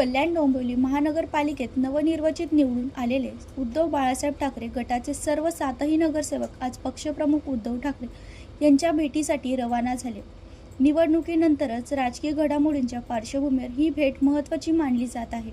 कल्याण डोंबिवली महानगरपालिकेत नवनिर्वाचित निवडून आलेले उद्धव बाळासाहेब ठाकरे गटाचे सर्व सातही नगरसेवक आज पक्षप्रमुख उद्धव ठाकरे यांच्या भेटीसाठी रवाना झाले. निवडणुकीनंतरच राजकीय घडामोडींच्या पार्श्वभूमीवर ही भेट महत्त्वाची मानली जात आहे.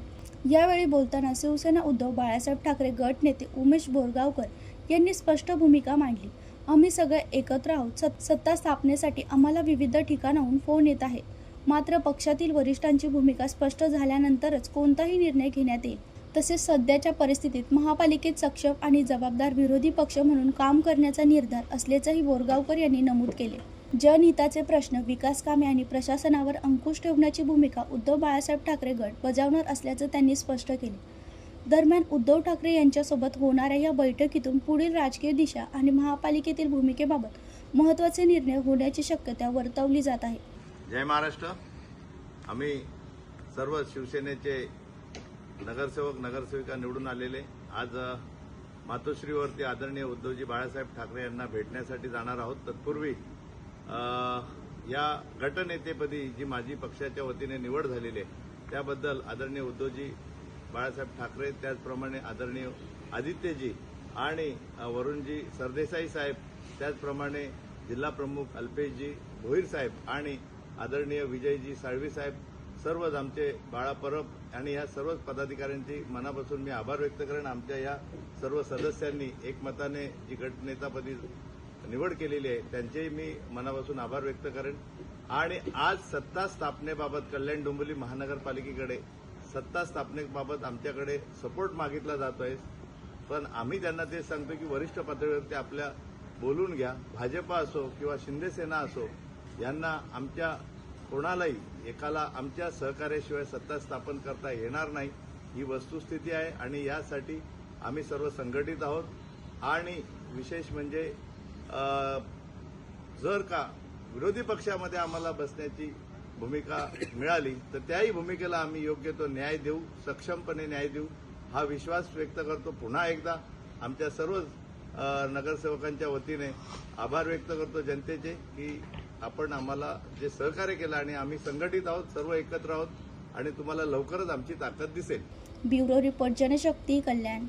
यावेळी बोलताना शिवसेना उद्धव बाळासाहेब ठाकरे गट नेते उमेश बोरगावकर यांनी स्पष्ट भूमिका मांडली. आम्ही सगळे एकत्र आहोत. सत- सत्ता स्थापनेसाठी आम्हाला विविध ठिकाणाहून फोन येत आहे. मात्र पक्षातील वरिष्ठांची भूमिका स्पष्ट झाल्यानंतरच कोणताही निर्णय घेण्यात येईल. तसेच सध्याच्या परिस्थितीत महापालिकेत सक्षम आणि जबाबदार विरोधी पक्ष म्हणून काम करण्याचा निर्धार असल्याचंही बोरगावकर यांनी नमूद केले. जनहिताचे प्रश्न विकास कामे आणि प्रशासनावर अंकुश ठेवण्याची भूमिका उद्धव बाळासाहेब ठाकरे गट बजावणार असल्याचं त्यांनी स्पष्ट केले. दरम्यान उद्धव ठाकरे यांच्यासोबत होणाऱ्या या बैठकीतून पुढील राजकीय दिशा आणि महापालिकेतील भूमिकेबाबत महत्त्वाचे निर्णय होण्याची शक्यता वर्तवली जात आहे. जय महाराष्ट्र. आम्ही सर्व शिवसेनेचे नगरसेवक नगरसेविका निवडून आलेले. आज मातोश्रीवरती आदरणीय उद्धवजी बाळासाहेब ठाकरे यांना भेटण्यासाठी जाणार आहोत. तत्पूर्वी या गटनेतेपदी जी माझी पक्षाच्या वतीने निवड झालेली आहे त्याबद्दल आदरणीय उद्धवजी बाळासाहेब ठाकरे त्याचप्रमाणे आदरणीय आदित्यजी आणि वरुणजी सरदेसाई साहेब त्याचप्रमाणे जिल्हा प्रमुख अल्पेशजी भोईर साहेब आणि आदरणीय विजयजी साळवी साहेब सर्वच आमचे बाळा परब आणि या सर्वच पदाधिकाऱ्यांची मनापासून मी आभार व्यक्त करेन. आमच्या या सर्व सदस्यांनी एकमताने जी गटनेतापदी निवड केलेली आहे त्यांचेही मी मनापासून आभार व्यक्त करेन. आणि आज सत्ता स्थापनेबाबत कल्याण डोंबिवली महानगरपालिकेकडे सत्ता स्थापनेबाबत आमच्याकडे सपोर्ट मागितला जातो आहे. पण आम्ही त्यांना ते सांगतो की वरिष्ठ पातळीवरती आपल्या बोलून घ्या. भाजपा असो किंवा शिंदेसेना असो यांना आमच्या कोणालाही एकाला आमच्या सहकार्याशिवाय सत्ता स्थापन करता येणार नाही ही वस्तुस्थिती आहे आणि यासाठी आम्ही सर्व संघटित आहोत. आणि विशेष म्हणजे जर का विरोधी पक्षामध्ये आम्हाला बसण्याची भूमिका मिळाली तर त्याही भूमिकेला आम्ही योग्य तो न्याय देऊ सक्षमपणे न्याय देऊ हा विश्वास व्यक्त करतो. पुन्हा एकदा आमच्या सर्व नगरसेवकांच्या वतीने आभार व्यक्त करतो जनतेचे की आपण आम्हाला जे सहकार्य केलं आणि आम्ही संघटित आहोत सर्व एकत्र आहोत आणि तुम्हाला लवकरच आमची ताकद दिसेल. Bureau report Janshakti Kalyan.